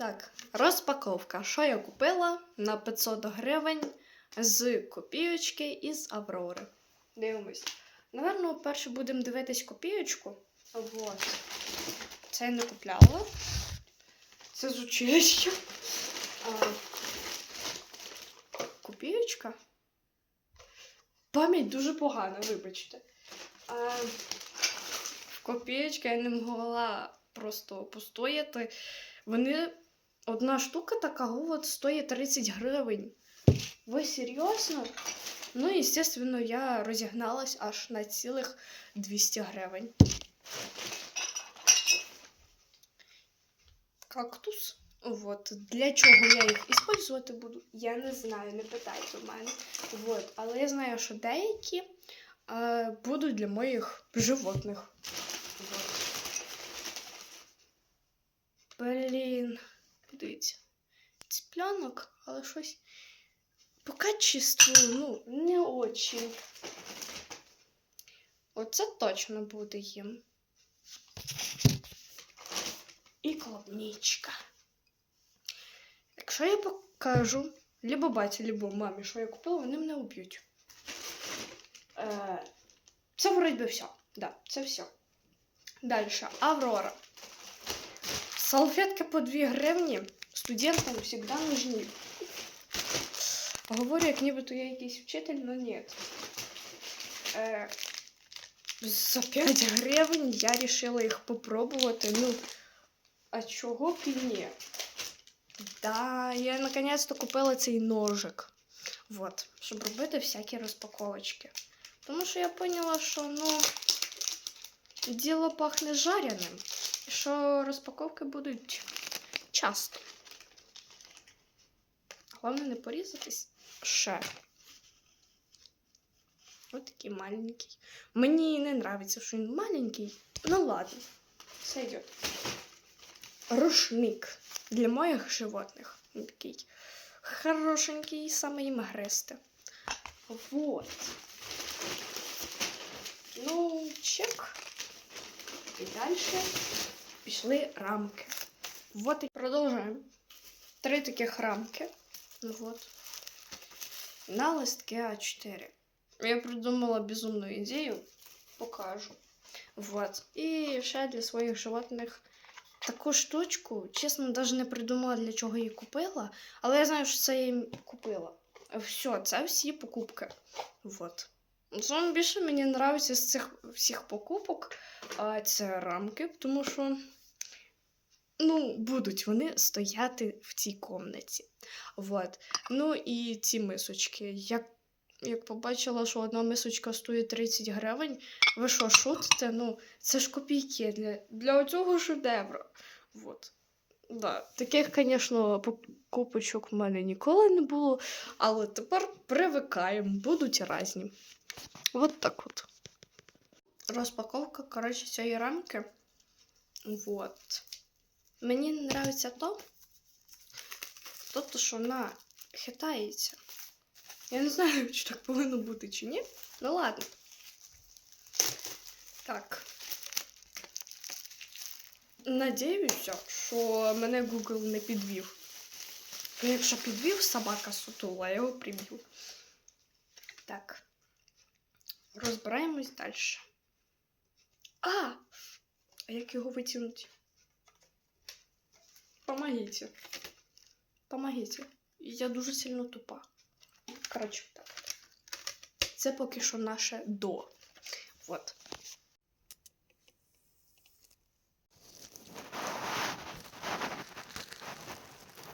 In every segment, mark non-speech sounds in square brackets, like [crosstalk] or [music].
Так, розпаковка. Що я купила на 500 гривень з копійочки і з Аврори. Дивимось. Наверно, перше будемо дивитись копійочку. Вот. Це я не купляла. Це з училища. А, копійочка. Пам'ять дуже погана, вибачте. А, в копійочки я не могла просто постояти. Вони. Одна штука така от стоїть 30 гривень. Ви серйозно? Ну, і, звісно, я розігналась аж на цілих 200 гривень. Кактус. Вот. Для чого я їх використовувати буду, я не знаю, не питайте в мене. Вот. Але я знаю, що деякі е, будуть для моїх животних. Вот. Блін. Подивіться. Цыплянок, але щось по качеству, ну, не очень. Оце точно буде їм. І клубничка. Якщо я покажу либо баті, либо мамі, що я купила, вони мене уб'ють. Е, це вроді все. Да, це все. Далі. Аврора. Салфетки по 2 гривні студентам завжди нужні. Говорю, як нібито я якийсь вчитель, але ні. Е, за 5 гривень я вирішила їх попробувати. Ну, а чого б і ні? Да, я наконец-то купила цей ножик. Вот, щоб робити всякі розпаковочки. Тому що я поняла, що ну, діло пахне жареним. Що розпаковки будуть часто. Головне не порізатись ще. Ось такий маленький. Мені не нравиться, що він маленький. Ну ладно, все йде. Рушник для моїх животних. Він такий хорошенький, саме їм гризти. Вот. Ну, чек. І далі пішли рамки. Вот і продовжуємо. Три таких рамки. Вот. На листке А4. Я придумала безумну ідею. Покажу. Вот. І ще для своїх животних таку штучку. Чесно, навіть не придумала, для чого її купила. Але я знаю, що це я їм купила. Все, це всі покупки. Вот. Саме більше мені подобається з цих всіх покупок. А це рамки, тому що ну, будуть вони стояти в цій комнаті. Вот. Ну і ці мисочки. Як, як побачила, що одна мисочка стоїть 30 гривень, ви що, шутите? Ну, це ж копійки для, для цього шедевра. Вот. Да. Таких, звісно, покупочок в мене ніколи не було, але тепер привикаємо, будуть різні. Вот так от. Розпаковка, коротше, цієї рамки. Вот. Мені не подобається то, то, що вона хитається. Я не знаю, [laughs] чи так повинно бути, чи ні. Ну ладно. Так. Надіюся, що мене Google не підвів. Якщо підвів собака сутула, я його приб'ю. Так. Розбираємось далі. А! А як його витягнути? Помогите. Помогите. Я дуже сильно тупа. Коротше, так. Це поки що наше до. Вот.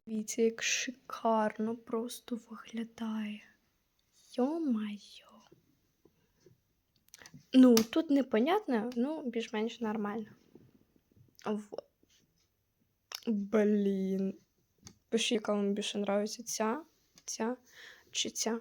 Дивіться, як шикарно просто виглядає. Йо-майо. Ну, тут непонятно, ну, більш-менш нормально. Вот. Блін. Пиши, яка вам більше нравиться ця, ця чи ця.